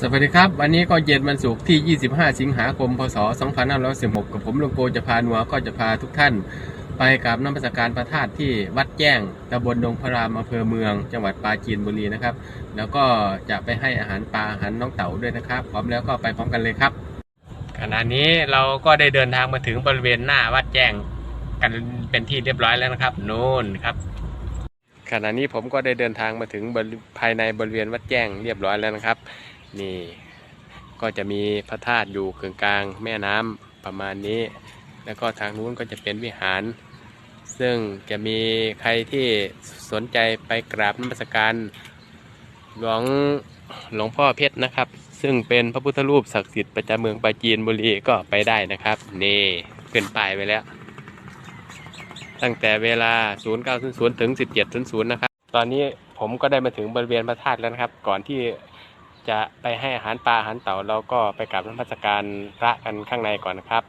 สวัสดีครับวันนี้ก็เย็นวันศุกร์ที่ 25 สิงหาคม พศ 2516 กับผมหลวงโกจะพานัวก็จะพาทุกท่าน ไปกับน้ำประสการพระธาตุที่วัดแจ้งตำบลดงพระรามอำเภอเมือง จังหวัดปราจีนบุรีนะครับ แล้วก็จะไปให้อาหารปลาอาหารน้องเต่าด้วยนะครับ พร้อมแล้วก็ไปพร้อมกันเลยครับ ขณะนี้เราก็ได้เดินทางมาถึงบริเวณหน้าวัดแจ้งกันเป็นที่เรียบร้อยแล้วนะครับนู่นครับขณะนี้ผมก็ได้เดินทางมาถึงภายในบริเวณวัดแจ้งเรียบร้อยแล้วนะครับ นี่ ก็จะมีพระธาตุอยู่กึ่งกลางแม่น้ำประมาณนี้ แล้วก็ทางนู้นก็จะเป็นวิหาร ซึ่งจะมีใครที่สนใจไปกราบนมัสการหลวงหลวงพ่อเพชรนะครับ ซึ่งเป็นพระพุทธรูปศักดิ์สิทธิ์ประจำเมืองปราจีนบุรีก็ไปได้นะครับ นี่ขึ้นป้ายไปแล้ว ตั้งแต่เวลา 0900ถึง 1700 นะครับ ตอนนี้ผมก็ได้มาถึงบริเวณพระธาตุแล้วนะครับ ก่อนที่ จะไปให้อาหารปลาอาหารเต่าเราก็ไปกราบนมัสการพระกันข้างในก่อนนะครับ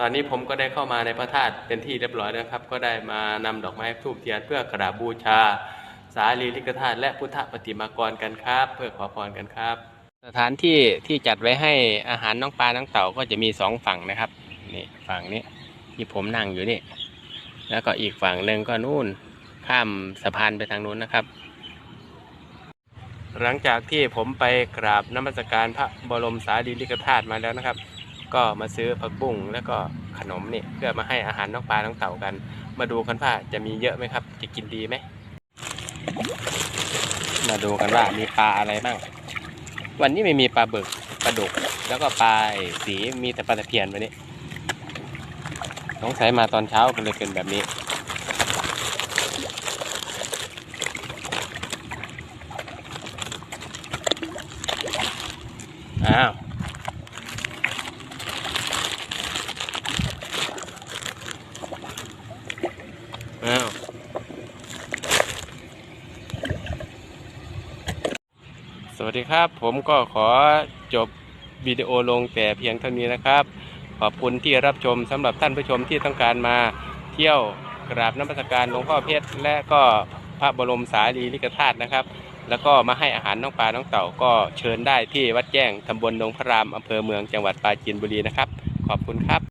ตอนนี้ผมก็ได้เข้ามาในพระธาตุเป็นที่เรียบร้อยแล้วครับ ก็ได้มานำดอกไม้ทูบเทียนเพื่อกราบบูชา สารีริกธาตุและพุทธปฏิมากรกันครับ เพื่อขอพรกันครับ สถานที่ที่จัดไว้ให้อาหารน้องปลาน้องเต่าก็จะมีสองฝั่งนะครับนี่ฝั่งนี้ที่ผมนั่งอยู่นี่แล้วก็อีกฝั่งหนึ่งก็นู่นข้ามสะพานไปทางนู้นนะครับ หลังจากที่ผมไปกราบน้ำมัสการพระบรมสารีริกธาตุมาแล้วนะครับ ก็มาซื้อผักบุ้งแล้วก็ขนมนี่เพื่อมาให้อาหารน้องปลาน้องเต่ากัน มาดูกันว่าจะมีเยอะไหมครับ จะกินดีไหมมาดูกันว่ามีปลาอะไรบ้างวันนี้ไม่มีปลาบึกปลาดุก แล้วก็ปลาสีมีแต่ปลาตะเพียนวันนี้สงสัยมาตอนเช้าก็เลยเป็นแบบนี้ อ้าวอ้าวสวัสดีครับ ผมก็ขอจบวิดีโอลงแต่เพียงเท่านี้นะครับ ขอบคุณที่รับชมสำหรับท่านผู้ชมที่ต้องการมาเที่ยวกราบน้ำประการหลวงพ่อเพชรและก็พระบรมสารีริกธาตุนะครับ แล้วก็มาให้อาหารน้องปลา น้องเต่าก็เชิญได้ที่วัดแจ้งตำบลดงพระรามอำเภอเมืองจังหวัดปราจีนบุรีนะครับ ขอบคุณครับ